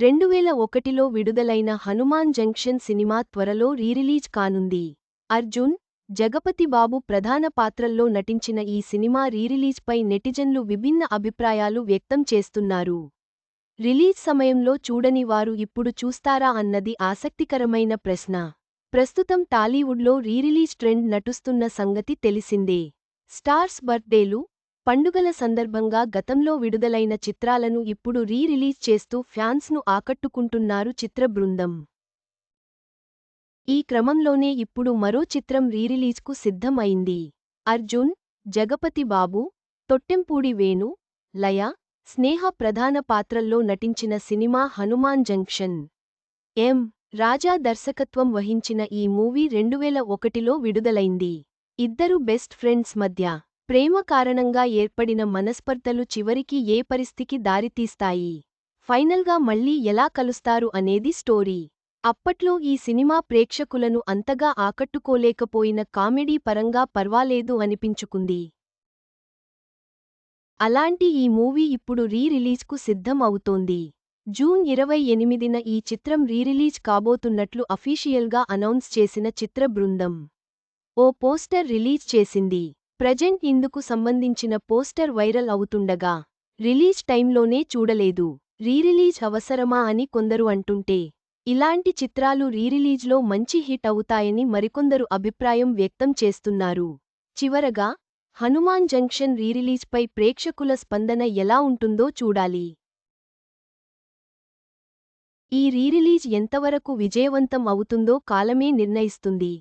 రెండువేల ఒకటిలో విడుదలైన హనుమాన్ జంక్షన్ సినిమా త్వరలో రీరిలీజ్ కానుంది. అర్జున్ జగపతి బాబు ప్రధాన పాత్రల్లో నటించిన ఈ సినిమా రీరిలీజ్పై నెటిజన్లు విభిన్న అభిప్రాయాలు వ్యక్తం చేస్తున్నారు. రిలీజ్ సమయంలో చూడని వారు ఇప్పుడు చూస్తారా అన్నది ఆసక్తికరమైన ప్రశ్న. ప్రస్తుతం టాలీవుడ్లో రీరిలీజ్ ట్రెండ్ నటుస్తున్న సంగతి తెలిసిందే. స్టార్స్ బర్త్డేలు పండుగల సందర్భంగా గతంలో విడుదలైన చిత్రాలను ఇప్పుడు రీ రిలీజ్ చేస్తూ ఫ్యాన్స్ను ఆకట్టుకుంటున్నారు చిత్ర బృందం. ఈ క్రమంలోనే ఇప్పుడు మరో చిత్రం రీరిలీజ్కు సిద్ధం అయింది అర్జున్ జగపతి బాబు తొట్టెంపూడి వేణు లయ స్నేహ ప్రధాన పాత్రల్లో నటించిన cinema Hanuman junction. M. Raja దర్శకత్వం వహించిన ఈ మూవీ రెండువేల ఒకటిలో విడుదలైంది. ఇద్దరు బెస్ట్ ఫ్రెండ్స్ మధ్య ప్రేమ కారణంగా ఏర్పడిన మనస్పర్ధలు చివరికి ఏ పరిస్థితికి దారితీస్తాయి? ఫైనల్గా మళ్ళీ ఎలా కలుస్తారు అనేది స్టోరీ. అప్పట్లో ఈ సినిమా ప్రేక్షకులను అంతగా ఆకట్టుకోలేకపోయిన కామెడీ పరంగా పర్వాలేదు అనిపించుకుంది. అలాంటి ఈ మూవీ ఇప్పుడు రీ రిలీజ్కు సిద్ధం అవుతోంది జూన్ ఇరవై ఎనిమిదిన ఈ చిత్రం రీరిలీజ్ కాబోతున్నట్లు అఫీషియల్గా అనౌన్స్ చేసిన చిత్ర బృందం. ఓ పోస్టర్ రిలీజ్ చేసింది. ప్రజెంట్ ఇందుకు సంబంధించిన పోస్టర్ వైరల్ అవుతుండగా రిలీజ్ టైంలోనే చూడలేదు. రీరిలీజ్ అవసరమా అని కొందరు అంటుంటే ఇలాంటి చిత్రాలు రీరిలీజ్లో మంచి హిట్ అవుతాయని మరికొందరు అభిప్రాయం వ్యక్తం చేస్తున్నారు. చివరగా హనుమాన్ జంక్షన్ రీరిలీజ్పై ప్రేక్షకుల స్పందన ఎలా ఉంటుందో చూడాలి. ఈ రీరిలీజ్ ఎంతవరకు విజయవంతం అవుతుందో కాలమే నిర్ణయిస్తుంది.